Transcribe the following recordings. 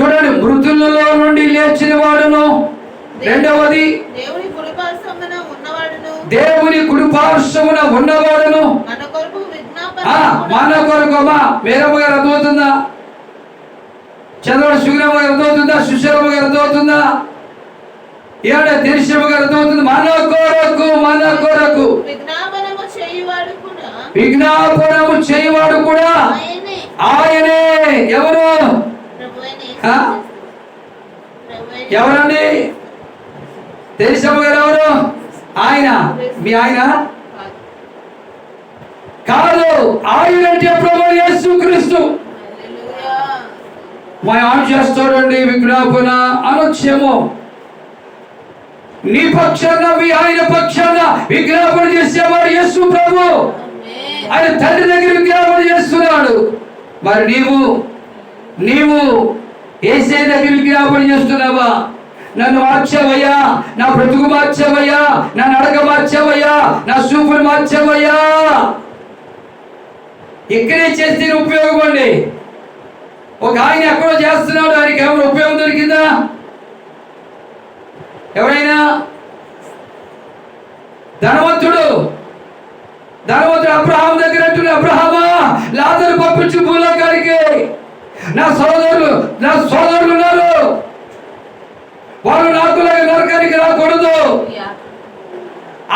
చూడండి మృతులలో నుండి లేచిన వాడును. రెండవది దేవుని కుడిపార్శ్వమున ఉన్నవాడును. మన కొరకు మేరమ్మ గారు అర్థమవుతుందా? చంద్రుడు సుగ్రమ్మ గారు అర్థమవుతుందా? సుశరమ్మ గారు అర్థమవుతుందా? ఏడ తెలిసినమ్మ గారు అర్థమవుతుంది మన కొరకు మన కొరకు. విజ్ఞాపనము చేయువాడు కూడా ఆయనే. ఎవరు? ఎవరండి? తెలిసినమ్మ గారు ఎవరు? ఆయన. మీ ఆయన? కాదు ఆయన అంటే ప్రభు యేసు క్రీస్తు హల్లెలూయా. మా ఆన్ చేస్తాడండి విజ్ఞాపన అనొచ్చేమో నీ పక్షాన మీ ఆయన పక్షాన విజ్ఞాపన చేసేవాడు యేసు ప్రభు. ఆయన తండ్రి దగ్గర విజ్ఞాపన చేస్తున్నాడు. మరి నీవు నీవు ఏసే దగ్గర విజ్ఞాపన చేస్తున్నావా? నన్ను మార్చావయ్యా నా బ్రతుకు మార్చావయ్యా నా నడక మార్చావయ్యా నా సూపులు మార్చావయ్యా. ఇక్కడే చేస్తే ఉపయోగపడి ఒక ఆయన ఎక్కడో చేస్తున్నాడు ఆయనకి ఏమైనా ఉపయోగం దొరికిందా? ఎవరైనా? ధనవంతుడు. ధనవంతుడు అబ్రహాం దగ్గర అంటున్నాడు అబ్రహామా నా సోదరులు నా సోదరులు ఉన్నారు. వాళ్ళు నాకులాగా నరకానికి రాకూడదు.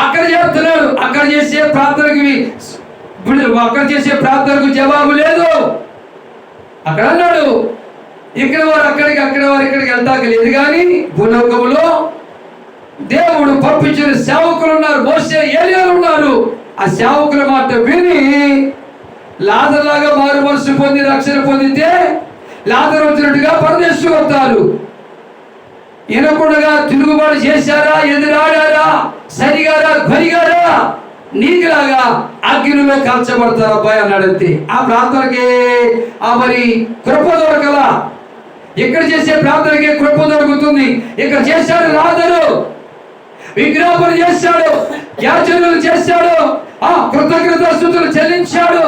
అక్కడ చేస్తున్నాడు అక్కడ చేసే ప్రార్థనకి అక్కడ చేసే ప్రార్థనకు జవాబు లేదు. అక్కడ అన్నాడు. ఇక్కడ వారు అక్కడికి అక్కడ వారు ఇక్కడికి వెళ్తాక లేదు కానీ భూలోకములో దేవుడు పంపించిన సేవకులు ఉన్నారు. మోసే ఏలియాలు ఉన్నారు. ఆ సేవకుల మాట విని లాదర్లాగా మారు మనసు పొంది రక్షణ పొందితే లాదర్ వచ్చినట్టుగా పరదేశు వస్తారు వినకుండా తిరుగుబాటు చేశారా ఎదురాడారా సరిగారా గరిగారా? నీకులాగా అగ్నిలో కాల్చబడతారు అబ్బాయి అన్నాడంతే. ఆ ప్రార్థనకి ఆ మరి కృప దొరకలా. ఇక్కడ చేసే ప్రార్థనకి కృప దొరుకుతుంది. ఇక్కడ చేశాడు రాదరు విజ్ఞాపన చేశాడు యాచనలు చేశాడు ఆ కృతజ్ఞత స్థుతులు చెల్లించాడు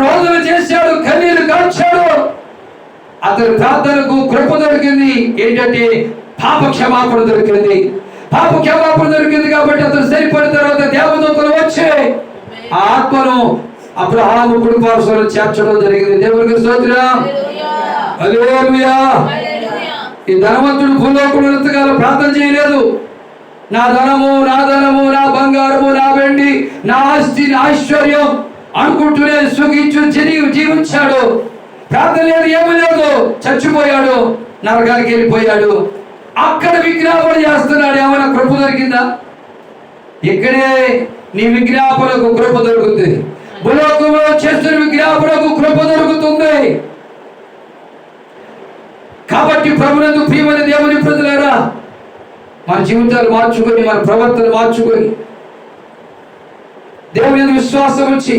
రోజులు చేశాడు కన్నీరు కాల్చాడు. అతని ప్రార్థనకు కృప దొరికింది. ఏంటంటే పాప క్షమాపణ దొరికింది. పాప క్షమాపణ దొరికింది కాబట్టి అతను సరిపడిన తర్వాత దేవదూతలు వచ్చి ఆ ఆత్మను అబ్రహాము కుటుంబాలు చేర్చడం జరిగింది. దేవునికి స్తోత్రం. ఈ ధనవంతుడు భూలోకుడు ఎంతకాలం ప్రార్థన చేయలేదు. నా ధనము నా ధనము నా బంగారము నా వెండి నా ఆస్తి నా ఐశ్వర్యం అనుకుంటూనే సుఖించు జీవి జీవించాడు. ప్రార్థన లేదు ఏమీ లేదు చచ్చిపోయాడు నరకానికి వెళ్ళిపోయాడు. అక్కడ విజ్ఞాపన చేస్తున్నాడు ఏమైనా కృప దొరికిందా? ఇక్కడే నీ విజ్ఞాపనకు కృప దొరుకుతుంది. భూలోకంలో చేస్తున్న విజ్ఞాపనకు కృప దొరుకుతుంది. కాబట్టి ప్రభునందు ప్రియమైన దేవుని ప్రజలారా మన జీవితాలు మార్చుకొని మన ప్రవర్తన మార్చుకొని దేవుని విశ్వాసం వచ్చి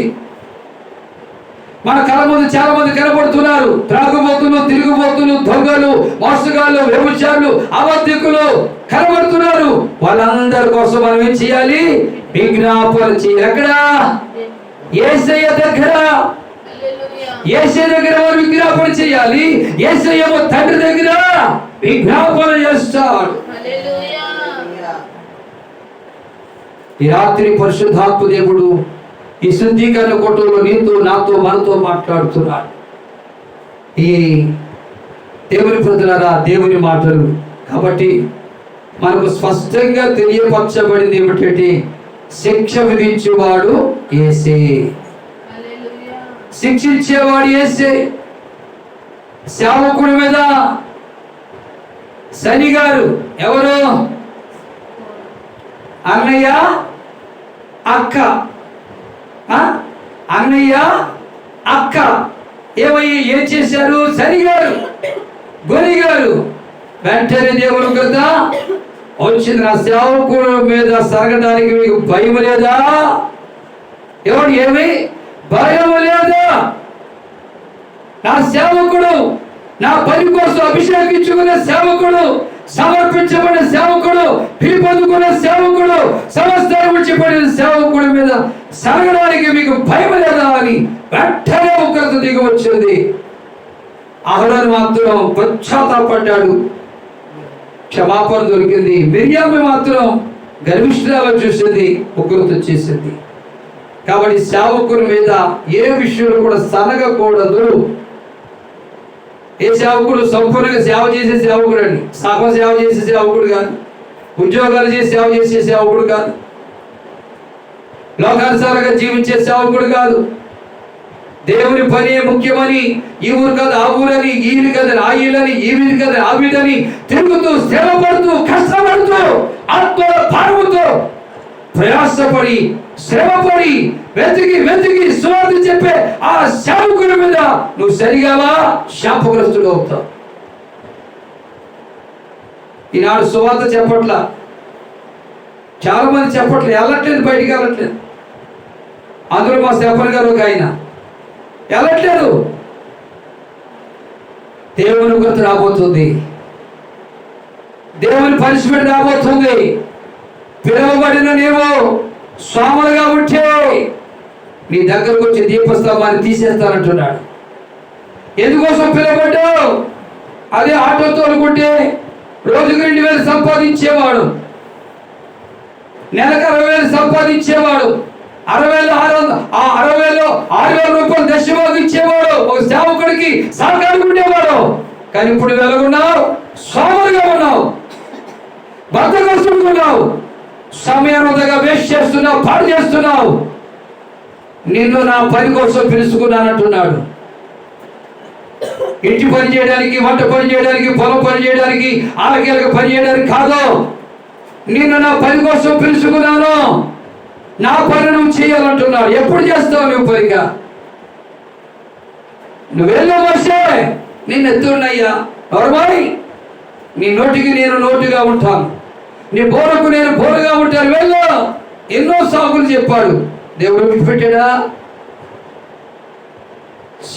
మన కళ ముందు చాలా మంది కనబడుతున్నారు. త్రాగుబోతులు తిరుగుబోతులు దొంగలు మోసగాళ్ళు వ్యభిచారులు అబద్ధికులు కనబడుతున్నారు. వాళ్ళందరి కోసం మనం ఏం చేయాలి? విజ్ఞాపన చేయాలి. ఎక్కడ? ఏసయ్య దగ్గర. ఏసే దగ్గర వారు విజ్ఞాపన చేయాలి? ఏసయ్యేమో తండ్రి దగ్గర విజ్ఞాపన చేస్తాడు. ఈ రాత్రి పరిశుద్ధాత్మ దేవుడు ఈ శుద్ధీకరణ కొట్టులో నీతో నాతో మనతో మాట్లాడుతున్నాడు ఈ దేవుని ప్రజలారా దేవుని మాటలు. కాబట్టి మనకు స్పష్టంగా తెలియపరచబడింది ఏమిటంటే శిక్ష విధించేవాడు ఏసే. శిక్షించేవాడు ఏసే సేవకుడి మీద శని గారు ఎవరు? అన్నయ్య? అక్క? అన్నయ్య అక్క ఏమయ్యి ఏం చేశారు? సరిగారు. గారు గారు వెంటనే దేవుడు కదా వచ్చిన నా సేవకుడు మీద సరగడానికి మీకు భయం లేదా? ఎవడు ఏమి? భయం లేదా? నా సేవకుడు నా పని కోసం అభిషేకించుకునే సేవకుడు సమర్పించబడిన సేవకుడు పిలుపొందుకున్న సేవకుడు సమస్తాన్ని విడిచిపడిన సేవకుడి మీద సరగడానికి మీకు భయం లేదా అని వెంటనే ఉగ్రత దిగి వచ్చింది. అహరోను మాత్రం పశ్చాత్తాపడ్డాడు. క్షమాపణ దొరికింది. మిర్యామి మాత్రం గర్విష్ఠురాలు చూసింది ఉగ్రత చేసింది. కాబట్టి సేవకుని మీద ఏ విషయంలో కూడా సనగకూడదు. ఏ సేవకుడు సంపూర్ణంగా సేవ చేసే సేవకుడు అండి. సగం సేవ చేసే సేవకుడు కాదు. ఉద్యోగాలు చేసి సేవ చేసే సేవకుడు కాదు. లోకానుసారంగా జీవించే సేవకుడు కాదు. దేవుని పని ముఖ్యమని ఈ ఊరు కాదు ఆ ఊరని ఈ కదా ఆ ఇల్లని ఈ వీధి కదా ఆ వీధని తిరుగుతూ శ్రమపడుతూ కష్టపడుతూ ఆత్మ భారముతో ప్రయాసపడి శ్రమపడి వెతికి వెతికి సువార్త చెప్పే ఆ శాపకుడి మీద నువ్వు సరిగావా? శాపగ్రస్తుడు అవుతావు ఈనాడు సువార్త చెప్పట్లా. చాలా మంది చెప్పట్లేదు. వెళ్ళట్లేదు బయటికి వెళ్ళట్లేదు. అందులో మా సేపర్ గారు ఒక ఆయన. వెళ్ళట్లేదు. దేవుని గుర్తు రాబోతుంది. దేవుని పనిష్మెంట్ రాబోతుంది. పిలువబడిన నీవు స్వాములుగా ఉంటే నీ దగ్గరకు వచ్చి దీపస్తంభాన్ని తీసేస్తానంటున్నాడు. ఎందుకోసం పిలవబడ్డావు? అదే ఆటో తోలుకుంటే రోజుకు రెండు వేలు సంపాదించేవాడు. నెలకు అరవై వేలు సంపాదించేవాడు. అరవై ఆరు ఆ అరవై వేలు ఆరు వేల రూపాయలు దశభాగం ఇచ్చేవాడు. ఒక సేవకుడికి సహకారం ఉండేవాడు. కానీ ఇప్పుడు వెలుగున్నావు సోమరుగా ఉన్నావు. సమయం సమయానుదగా వేస్ట్ చేస్తున్నావు పాడు చేస్తున్నావు. నిన్ను నా పని కోసం పిలుచుకున్నానంటున్నాడు. ఇంటి పని చేయడానికి వంట పని చేయడానికి పొలం పని చేయడానికి ఆలకీలక పని చేయడానికి కాదు. నిన్ను నా పని కోసం పిలుచుకున్నాను. నా పని నువ్వు చేయాలంటున్నాడు. ఎప్పుడు చేస్తావు నువ్వు పనిగా? నువ్వు వెళ్ళే నేను ఎత్తున్నయ్యా. ఎవరు నీ నోటికి నేను నోటుగా ఉంటాను. నీ బోరకు నేను బోరగా ఉంటాను. వెళ్ళు. ఎన్నో సాగులు చెప్పాడు. దేవుడు విడిచిపెట్టాడా?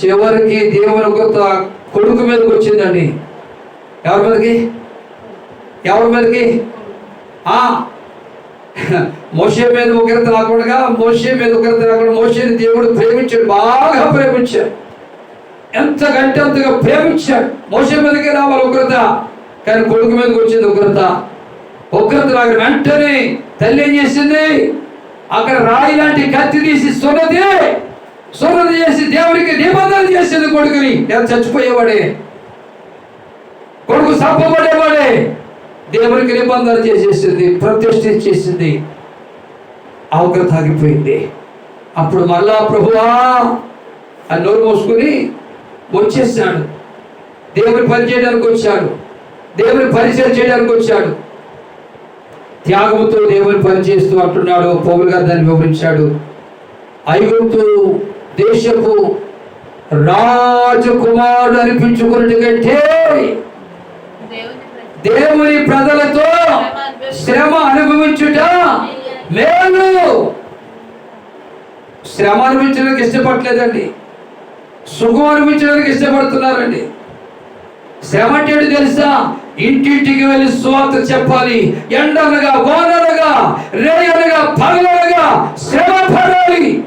చివరికి దేవుని కొత్త కొడుకు మీదకి వచ్చిందండి. ఎవరి మీదకి? ఎవరి మీదకి? ఆ. మోషే మీద ఒకరిత రాకుండా మోసే మీద ఒకరిత రాకుండా మోసేని దేవుడు ప్రేమించాడు. బాగా ప్రేమించాడు. ఎంత గంట అంతగా ప్రేమించాడు. మోసే మీదకే రావాలి ఒకరిత కానీ కొడుకు మీదకి వచ్చింది ఒకరిత ఉగ్రత రాగా వెంటనే తల్లి ఏం చేసింది? అక్కడ రాయి లాంటి కత్తి తీసి సున్నది సున్నది చేసి దేవుడికి నిబంధన చేసింది కొడుకుని. ఎంత చచ్చిపోయేవాడే. కొడుకు సంపబడేవాడే దేవునికి నిబంధన చేసేసింది ప్రతిష్ఠ చేసింది. ఆ ఉగ్రత ఆగిపోయింది. అప్పుడు మళ్ళా ప్రభువా అని నోరు మోసుకుని వచ్చేసాడు. దేవుని పని చేయడానికి వచ్చాడు. దేవుని పరిచయం చేయడానికి వచ్చాడు. త్యాగంతో దేవుని పని చేస్తూ అంటున్నాడు. పౌరు గారు దాన్ని వివరించాడు. ఐగుప్తు దేశపు రాజకుమారుడు అనిపించుకున్నట్టు కంటే దేవుని ప్రజలతో శ్రమ అనుభవించుట మేలు. శ్రమ అనుభవించడానికి ఇష్టపడలేదండి సుఖం అనుభవించడానికి ఇష్టపడుతున్నారండి. శ్రమ అంటే తెలుసా? ఇంటింటికి వెళ్ళి స్వాత చెప్పాలి. ఎండనగా వాననగా రేయనగా పగలనగా శ్రమ పడాలి.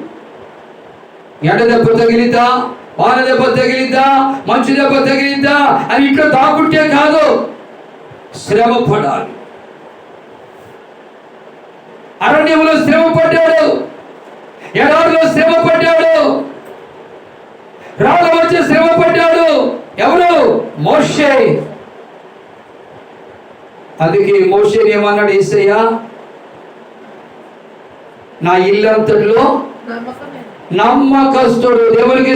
ఎండ దెబ్బ తగిలిద్దా? వాన దెబ్బ తగిలిద్దా? మంచు దెబ్బ తగిలిద్దా? అని ఇంట్లో దాకుంటే కాదు. శ్రమ పడాలి. అరణ్యంలో శ్రమ పడ్డాడు. ఎడారిలో శ్రమ పడ్డాడు. రాళ్ళ వచ్చి శ్రమ పడ్డాడు. ఎవరు? మోషే. అందుకే మోషే ఏమన్నాడు? ఏసయ్యా నా ఇల్లంతటిలో నమ్మకస్తుడు దేవునికి